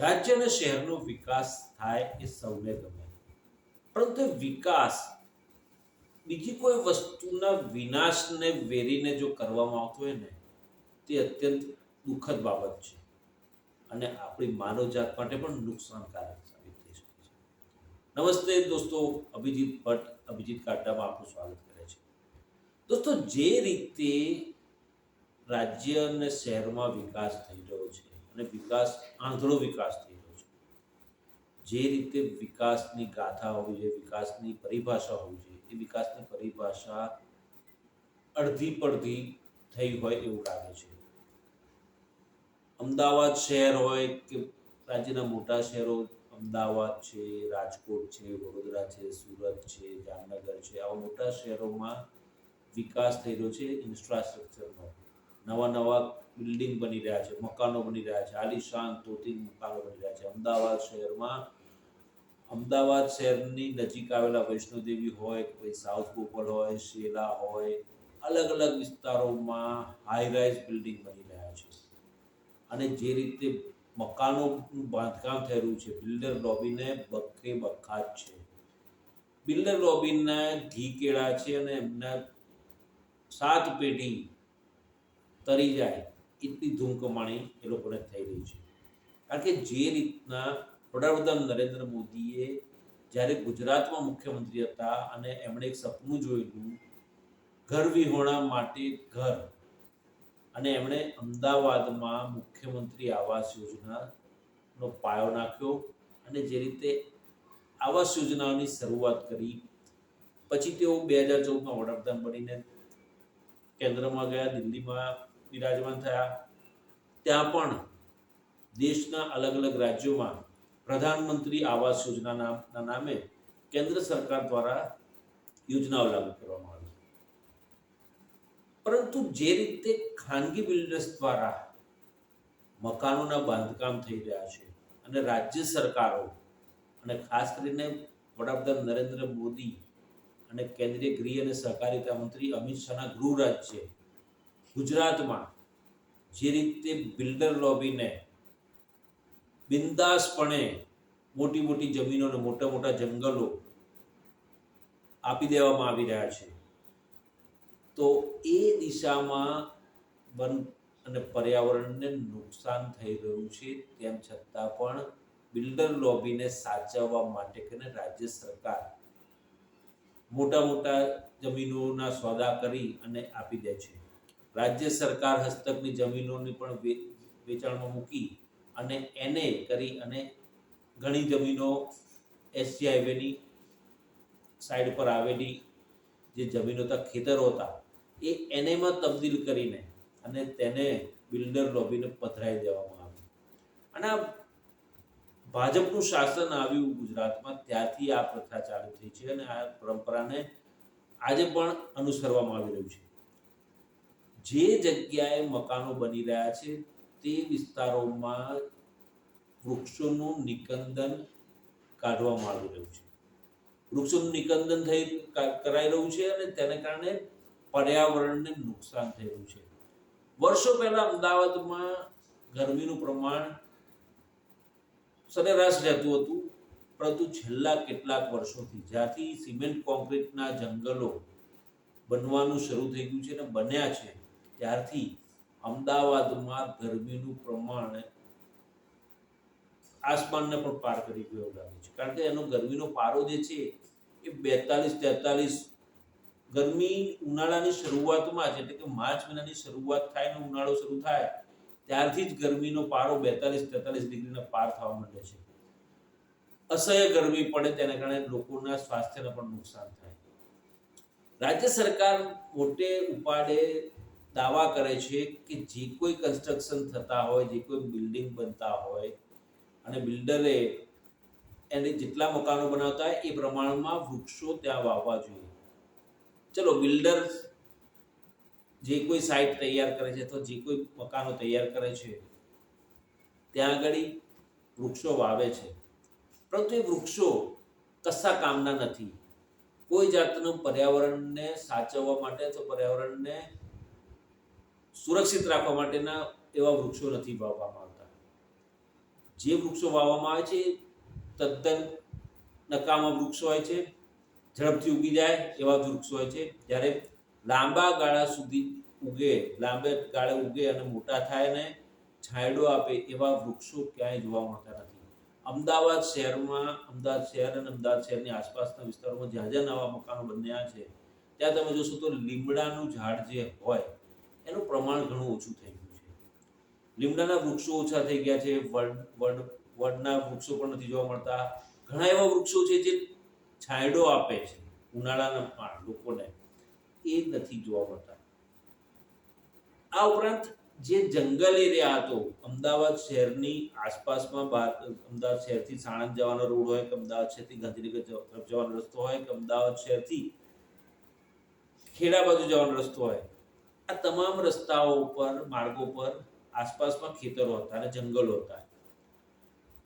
રાજ્ય અને શહેરનો વિકાસ થાય એ સૌને ગમે. પરંતુ વિકાસ બીજી કોઈ વસ્તુના વિનાશને વેરીને જો કરવામાં આવતો હોય ને, તે અત્યંત દુઃખદ બાબત છે. અને આપણી માનવજાત માટે પણ નુકસાનકારક સાબિત થઈ શકે છે. નમસ્તે દોસ્તો, અભિજીત ભટ્ટ, અભિજીત કાટામાં આપનું સ્વાગત કરે છે. દોસ્તો, જે રીતે રાજ્ય અને શહેરમાં વિકાસ થઈ રહ્યો છે અને વિકાસ આંધળો વિકાસ થઈ રહ્યો છે. જે રીતે વિકાસની ગાથા હોવી જોઈએ, વિકાસની પરિભાષા હોવી જોઈએ, એ વિકાસની પરિભાષા અડધી પડધી થઈ હોય એવું લાગે છે. અમદાવાદ શહેર હોય કે રાજ્યના મોટા શહેરો, અમદાવાદ છે, રાજકોટ છે, વડોદરા છે, સુરત છે, જામનગર છે, આવા મોટા શહેરોમાં વિકાસ થઈ રહ્યો છે ઇન્ફ્રાસ્ટ્રક્ચરનો નવા નવા બિલ્ડિંગ બની રહ્યા છે, મકાનો બની રહ્યા છે, આલિશાન તોતિંગ મકાનો બની રહ્યા છે. અમદાવાદ શહેરમાં, અમદાવાદ શહેરની નજીક આવેલા વૈષ્ણોદેવી હોય પછી સાઉથ બોપલ હોય, શેલા હોય, અલગ અલગ વિસ્તારોમાં હાઈ રાઇઝ બિલ્ડિંગ બની રહ્યા છે. અને જે રીતે મકાનોનું બાંધકામ થઈ રહ્યું છે બિલ્ડર લોબીને બકે બખાત છે. બિલ્ડર લોબીના ઘી કેળા છે અને એમના સાત પેઢી તરી જાય, એટલી ધૂમ કમાણી એ લોકોને થઈ રહી છે. કારણ કે જે રીતના વડાપ્રધાન નરેન્દ્ર મોદીએ જ્યારે ગુજરાતમાં મુખ્યમંત્રી હતા અને એમણે એક સપનું જોયેલું, ઘર વિહોણા માટે ઘર અને એમણે અમદાવાદમાં મુખ્યમંત્રી આવાસ યોજનાનો પાયો નાખ્યો અને જે રીતે આવાસ યોજનાની શરૂઆત કરી, પછી તેઓ બે હજાર ચૌદમાં વડાપ્રધાન બનીને કેન્દ્રમાં ગયા, દિલ્હીમાં બિરાજમાન થયા. ત્યાં પણ દેશના અલગ અલગ રાજ્યોમાં પ્રધાનમંત્રી આવાસ યોજનાના નામે કેન્દ્ર સરકાર દ્વારા યોજનાઓ લાગુ કરવામાં આવી પરંતુ જે રીતે ખાનગી બિલ્ડર્સ દ્વારા મકાનોના બાંધકામ થઈ રહ્યા છે અને રાજ્ય સરકારો અને ખાસ કરીને વડાપ્રધાન નરેન્દ્ર મોદી અને કેન્દ્રીય ગૃહ અને સહકારિતા મંત્રી અમિત શાહના ગૃહ રાજ્ય ગુજરાતમાં જે રીતે બિલ્ડર લોબીને બિંદાસપણે મોટી મોટી જમીનો અને મોટા મોટા જંગલો આપી દેવામાં આવી રહ્યા છે, તો એ દિશામાં વન અને પર્યાવરણને નુકસાન થઈ રહ્યું છે, તેમ છતાં પણ બિલ્ડર લોબીને સાચવવા માટે કરીને રાજ્ય સરકાર મોટા મોટા જમીનોના સોદા કરી અને આપી દે છે. રાજ્ય સરકાર હસ્તકની જમીનોની પણ વેચાણમાં મૂકી અને એને કરી અને ઘણી જમીનો એસટી હાઈવેની સાઈડ પર આવેલી જે જમીનો હતા, ખેતરો હતા, એ એનેમાં તબદીલ કરીને અને તેને બિલ્ડર લોબીને પથરાઈ દેવામાં આવી. અને આ ભાજપનું શાસન આવ્યું ગુજરાતમાં, ત્યારથી આ પ્રથા ચાલુ થઈ છે અને આ પરંપરાને આજે પણ અનુસરવામાં આવી રહ્યું છે. જે જગ્યાએ મકાનો બની રહ્યા છે, તે વિસ્તારોમાં વૃક્ષોનું નિકંદન કાઢવામાં આવી રહ્યું છે. વૃક્ષોનું નિકંદન થઈ કરાઈ રહ્યું છે અને તેને કારણે પર્યાવરણને નુકસાન થઈ રહ્યું છે. વર્ષો પહેલા અમદાવાદમાં ગરમીનું પ્રમાણ સરેરાશ રહેતું હતું, પરંતુ છેલ્લા કેટલાક વર્ષોથી જ્યાંથી સિમેન્ટ કોન્ક્રીટના જંગલો બનવાનું શરૂ થઈ ગયું છે અને બન્યા છે ત્યારથી અમદાવાદમાં ગરમીનું પ્રમાણ આસમાનને પણ પાર કરી ગયો લાગે છે. કારણ કે એનો ગરમીનો પારો જે છે, એ બેતાલીસ તેતાલીસ ગરમી ઉનાળાની શરૂઆતમાં જ, એટલે કે માર્ચ મહિનાની શરૂઆત થાય ને ઉનાળો શરૂ થાય, ત્યારથી જ ગરમીનો પારો બેતાલીસ તેતાલીસ ડિગ્રીના પાર થવા માંડે છે. અસહ્ય ગરમી પડે તેના કારણે લોકોના સ્વાસ્થ્યને પણ નુકસાન થાય. રાજ્ય સરકાર મોટે ઉપાડે દાવા કરે છે કે જે કોઈ કન્સ્ટ્રક્શન થતા હોય, જે કોઈ બિલ્ડિંગ બનતા હોય, અને બિલ્ડરે એને જેટલા મકાનો બનાવતા હોય, એ પ્રમાણમાં વૃક્ષો ત્યાં વાવવા જોઈએ. ચલો બિલ્ડર જે કોઈ સાઇટ તૈયાર કરે છે અથવા જે કોઈ મકાનો તૈયાર કરે છે, ત્યાં આગળ વૃક્ષો વાવે છે. પરંતુ એ વૃક્ષો કશા કામના નથી. કોઈ જાતનું પર્યાવરણને સાચવવા માટે અથવા પર્યાવરણને સુરક્ષિત રાખવા માટેના એવા વૃક્ષો નથી વાવવામાં આવતા. જે વૃક્ષો વાવવામાં આવે છે તદ્દન નકામા વૃક્ષો હોય છે, ઝડપથી ઉગી જાય એવા વૃક્ષો હોય છે. જ્યારે લાંબા ગાળા સુધી ઉગે, લાંબે ગાળે ઉગે અને મોટા થાય ને છાંયડો આપે એવા વૃક્ષો ક્યાંય જોવા મળતા નથી. અમદાવાદ શહેરમાં, અમદાવાદ શહેર અને અમદાવાદ શહેરની આસપાસના વિસ્તારોમાં જ્યાં જ્યાં નવા મકાનો બન્યા છે, ત્યાં તમે જોશો તો લીમડાનું ઝાડ જે હોય એનું પ્રમાણ ઘણું ઓછું થઈ ગયું છે. લીમડાના વૃક્ષો ઓછા થઈ ગયા છે, વડ વડ, વડના વૃક્ષો પણ નથી જોવા મળતા. ઘણા એવા વૃક્ષો છે જે છાંયડો આપે છે, ઉનાળાના લોકોને. એ નથી જોવા મળતા. આ ઉપરાંત જે જંગલ એરિયા હતો, અમદાવાદ શહેરની આસપાસમાં અમદાવાદ શહેરથી સાણંદ જવાનો રોડ હોય કે અમદાવાદ શહેરથી ગાંધીનગર જવાનો રસ્તો હોય કે અમદાવાદ શહેરથી ખેડા બાજુ જવાનો રસ્તો હોય આ તમામ રસ્તાઓ ઉપર, માર્ગો પર આસપાસમાં ખેતરો હતા અને જંગલો હતા.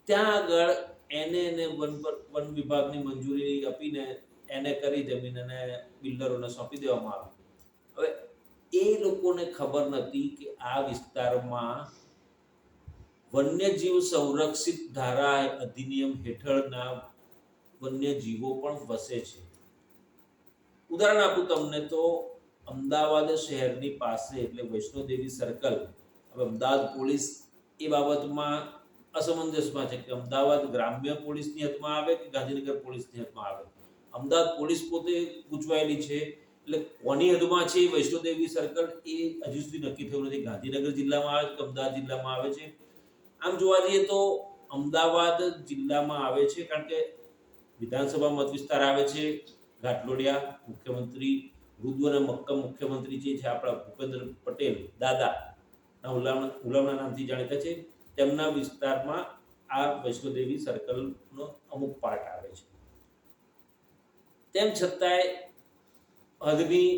ત્યાં આગળ એને એને વન પર, વન વિભાગની મંજૂરી આપીને એને કરી જમીન અને બિલ્ડરોને સોંપી દેવામાં આવી. હવે એ લોકોને ખબર નથી કે આ વિસ્તારમાં વન્યજીવ સંરક્ષિત ધારા અધિનિયમ હેઠળના વન્યજીવો પણ વસે છે. ઉદાહરણ આપું તમને તો અમદાવાદ શહેરની પાસે એટલે વૈષ્ણોદેવી સર્કલ હવે અમદાવાદ પોલીસ એ બાબતમાં અસમંજસમાં છે કે અમદાવાદ ગ્રામ્ય પોલીસની હાથમાં આવે કે ગાંધીનગર પોલીસની હાથમાં આવે? અમદાવાદ પોલીસ પોતે ગૂંચવાયેલી છે. એટલે કોની હદમાં છે વૈષ્ણોદેવી સર્કલ એ હજુ સુધી નક્કી થયું નથી. ગાંધીનગર જિલ્લામાં આવે કે અમદાવાદ જિલ્લામાં આવે છે? આમ જોવા જઈએ તો અમદાવાદ જિલ્લામાં આવે છે કારણ કે વિધાનસભા મત વિસ્તાર આવે છે. ઘાટલોડિયા મુખ્યમંત્રી અને મક્કમ મુખ્યમંત્રી જે છે આપણા ભૂપેન્દ્ર પટેલ દાદા ઉલામણા નામથી જાણીતા છે, તેમના વિસ્તારમાં આ વૈષ્ણોદેવી સર્કલનો અમુક પાર્ટ આવે છે. તેમ છતાંય હદની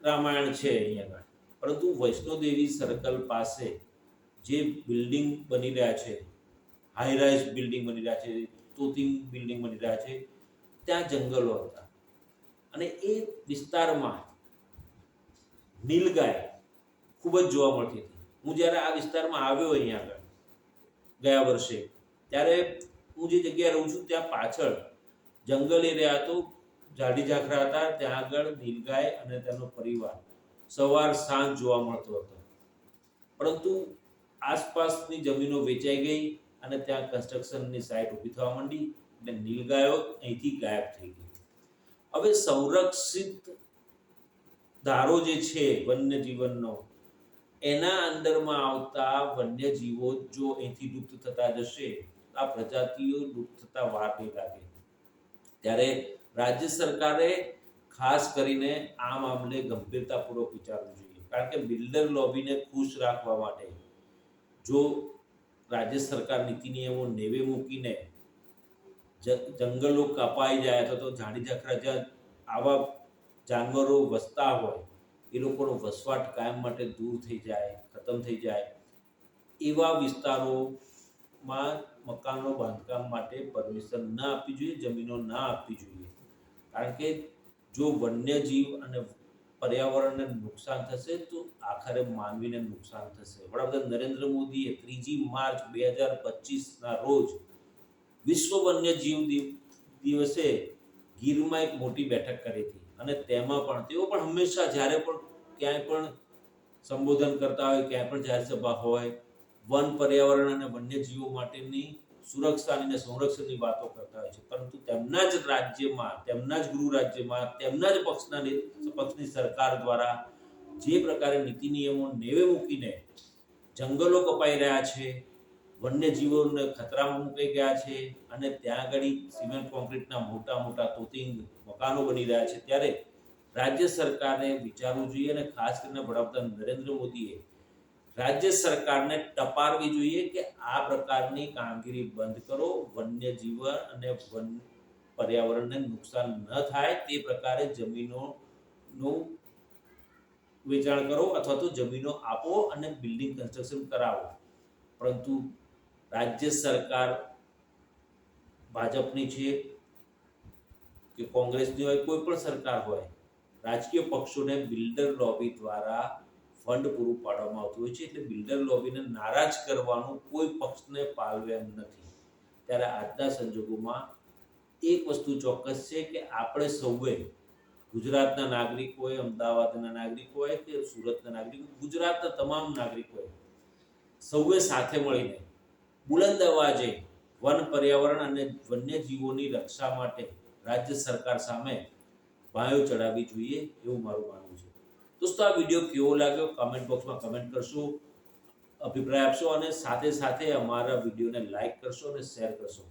રામાયણ છે અહીંયા પરંતુ વૈષ્ણોદેવી સર્કલ પાસે જે બિલ્ડિંગ બની રહ્યા છે હાઈ રાઇઝ બિલ્ડિંગ બની રહ્યા છે, તોતિંગ બિલ્ડિંગ બની રહ્યા છે, ત્યાં જંગલો હતા. અને એ વિસ્તારમાં નીલગાય ખૂબ જ જોવા મળતી હતી. હું જ્યારે આ વિસ્તારમાં આવ્યો અહીંયા આગળ, ગયા વર્ષે, ત્યારે હું જે જગ્યાએ રહું છું ત્યાં પાછળ જંગલ એરિયા હતો. જાડી ઝાખરા હતા, ત્યાં આગળ નીલગાય અને તેનો પરિવાર સવાર સાંજ જોવા મળતો હતો. પરંતુ આસપાસની જમીનો વેચાઈ ગઈ અને ત્યાં કન્સ્ટ્રક્શનની સાઇટ ઊભી થવા માંડી એટલે નીલગાયો અહીંથી ગાયબ થઈ ગઈ હવે સંરક્ષિત ધારો જે છે વન્ય જીવનનો એના અંદરમાં આવતા વન્યજીવો જો અહીંથી લુપ્ત થતા જશે, આ પ્રજાતિઓ લુપ્ત થતા વાર નહીં લાગે. ત્યારે રાજ્ય સરકારે ખાસ કરીને આ મામલે ગંભીરતાપૂર્વક વિચારવું જોઈએ. કારણ કે બિલ્ડર લોબીને ખુશ રાખવા માટે જો રાજ્ય સરકાર નીતિ નિયમો નેવે મૂકીને જંગલો કપાઈ જાય અથવા તો જાણી ઝાખરા જ્યાં આવા જાનવરો વસતા હોય, એ લોકોનો વસવાટ કાયમ માટે દૂર થઈ જાય, ખતમ થઈ જાય. એવા વિસ્તારોમાં મકાનો બાંધકામ માટે પરમિશન ના આપવી જોઈએ, જમીનો ના આપવી જોઈએ. કારણ કે જો વન્યજીવ અને પર્યાવરણને નુકસાન થશે, તો આખરે માનવીને નુકસાન થશે. વડાપ્રધાન નરેન્દ્ર મોદીએ ત્રીજી માર્ચ બે હજાર પચીસના રોજ વિશ્વ વન્યજીવ દિવ- દિવસે ગીરમાં એક મોટી બેઠક કરી હતી. અને તેમાં પણ તેઓ પણ હંમેશા જ્યારે પણ ક્યાંય પણ સંબોધન કરતા હોય, ક્યાંય પણ જાહેર સભા હોય, વન પર્યાવરણ અને વન્યજીવો માટેની સુરક્ષાની અને સંરક્ષણની વાતો કરતા હોય છે. પરંતુ તેમના જ રાજ્યમાં, તેમના જ ગૃહ રાજ્યમાં, તેમના જ પક્ષના પક્ષની સરકાર દ્વારા જે પ્રકારે નીતિ નિયમો નેવે મૂકીને જંગલો કપાઈ રહ્યા છે વન્યજીવોને ખતરામાં મુકાઈ ગયા છે અને ત્યાં આગળ સિમેન્ટ કોન્ક્રીટના મોટા મોટા તોતિંગ મકાનો બની રહ્યા છે. ત્યારે રાજ્ય સરકારને વિચારવું જોઈએ અને ખાસ કરીને વડાપ્રધાન નરેન્દ્ર મોદીએ રાજ્ય સરકારને ટપારવી જોઈએ કે આ પ્રકારની કામગીરી બંધ કરો વન્યજીવ અને વન પર્યાવરણને નુકસાન ન થાય તે પ્રકારે જમીનોનું વેચાણ કરો અથવા તો જમીનો આપો અને બિલ્ડિંગ કન્સ્ટ્રક્શન કરાવો. પરંતુ રાજ્ય સરકાર ભાજપની છે કે કોંગ્રેસની હોય, કોઈ પણ સરકાર હોય, રાજકીય પક્ષોને બિલ્ડર લોબી દ્વારા ફંડ પૂરું પાડવામાં આવતું હોય છે. એટલે બિલ્ડર લોબીને નારાજ કરવાનું કોઈ પક્ષને પાલવે એમ નથી. ત્યારે આજના સંજોગોમાં એક વસ્તુ ચોક્કસ છે કે આપણે સૌએ ગુજરાતના નાગરિકોએ અમદાવાદના નાગરિકોએ કે સુરતના નાગરિકો ગુજરાતના તમામ નાગરિકોએ સૌએ સાથે મળીને બુલંદ અવાજે વન પર્યાવરણ અને વન્યજીવોની રક્ષા માટે રાજ્ય સરકાર સામે ભાયો ચડાવવી જોઈએ એવું મારું માનવું છે. દોસ્તો, આ વીડિયો કેવો લાગ્યો? કમેન્ટ બોક્સમાં કમેન્ટ કરશો, અભિપ્રાય આપશો અને સાથે સાથે અમારા વિડીયોને લાઈક કરશો અને શેર કરશો.